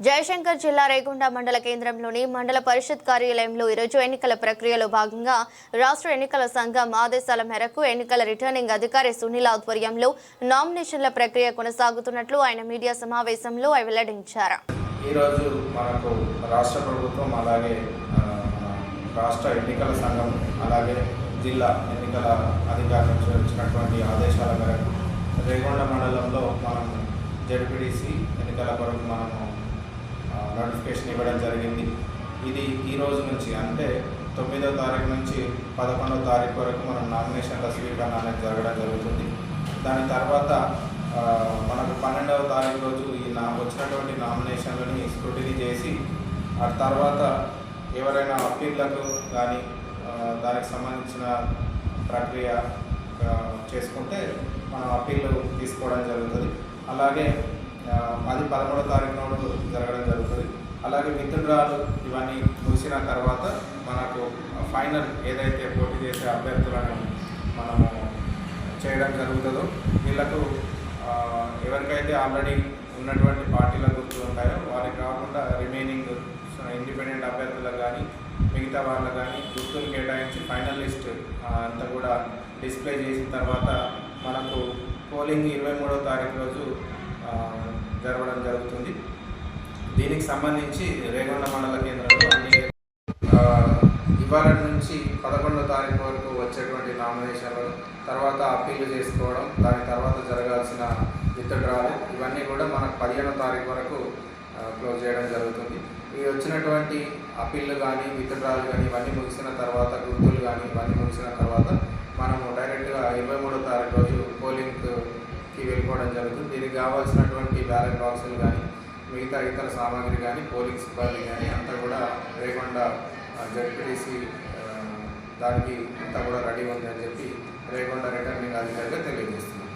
జయశంకర్ జిల్లా రేగుండ మండల కేంద్రంలోని మండల పరిషత్ కార్యాలయంలో ఈరోజు ఎన్నికల ప్రక్రియలో భాగంగా రాష్ట్ర ఎన్నికల సంఘం ఆదేశాల మేరకు ఎన్నికల రిటర్నింగ్ అధికారి సునీల్ ఆధ్వర్యంలో నామినేషన్ల ప్రక్రియ కొనసాగుతున్నట్లు ఆయన మీడియా సమావేశంలో వెల్లడించారు. ఈరోజు మనకు రాష్ట్ర ప్రభుత్వం అలాగే రాష్ట్ర ఎన్నికల సంఘం అలాగే జిల్లా ఎన్నికల అధికారి నుంచి వచ్చినటువంటి ఆదేశాల మేరకు రేగొండ మండలంలో మనం జడ్పీడీసీ ఎన్నికల కొరకు మనము నోటిఫికేషన్ ఇవ్వడం జరిగింది. ఇది ఈ రోజు నుంచి అంటే తొమ్మిదో తారీఖు నుంచి పదకొండో తారీఖు వరకు మనం నామినేషన్ల స్వీకరణ అనేది జరగడం జరుగుతుంది. దాని తర్వాత మనకు పన్నెండవ తారీఖు రోజు ఈ నా వచ్చినటువంటి నామినేషన్లని స్క్రూటినీ చేసి ఆ తర్వాత ఎవరైనా అప్పీళ్ళకు కానీ దానికి సంబంధించిన ప్రక్రియ చేసుకుంటే మనం అప్పీళ్ళు తీసుకోవడం జరుగుతుంది. అలాగే ఆ, అది పదమూడో తారీఖు నాడు జరగడం జరుగుతుంది. అలాగే విత్డ్రాలు ఇవన్నీ ముగిసిన తర్వాత మనకు ఫైనల్ ఏదైతే పోటీ చేసే అభ్యర్థులను మనము చేయడం జరుగుతుందో వీళ్ళకు ఎవరికైతే ఆల్రెడీ ఉన్నటువంటి పార్టీల గుర్తులు ఉంటాయో వారికి కాకుండా రిమైనింగ్ ఇండిపెండెంట్ అభ్యర్థులకు కానీ మిగతా వాళ్ళకు కానీ గుర్తులు కేటాయించి ఫైనల్ లిస్ట్ అంతా కూడా డిస్ప్లే చేసిన తర్వాత మనకు పోలింగ్ ఇరవై మూడో తారీఖు రోజు జరగడం జరుగుతుంది. దీనికి సంబంధించి రేగొండ మండల కేంద్రంలో అన్ని ఇవాళ నుంచి పదకొండో తారీఖు వరకు వచ్చేటువంటి నామినేషన్లు తర్వాత అప్పీలు చేసుకోవడం దాని తర్వాత జరగాల్సిన విత్డ్రాలు ఇవన్నీ కూడా మనకు పదిహేనో తారీఖు వరకు క్లోజ్ చేయడం జరుగుతుంది. ఈ వచ్చినటువంటి అప్పీళ్ళు కానీ విత్డ్రాలు కానీ ఇవన్నీ ముగిసిన తర్వాత గుర్తులు కానీ ఇవన్నీ ముగిసిన తర్వాత మనము డైరెక్ట్గా ఇరవై మూడో తారీఖు రోజు కి వెళ్ళిపోవడం జరుగుతుంది. దీనికి కావాల్సినటువంటి బ్యాలెట్ బాక్సులు కానీ మిగతా ఇతర సామాగ్రి కానీ పోలింగ్ సిబ్బంది కానీ అంతా కూడా రేగొండ జడ్పీటీసీ దానికి అంతా కూడా రెడీ ఉంది అని చెప్పి రేగొండ రిటర్నింగ్ అధికారిగా తెలియజేస్తుంది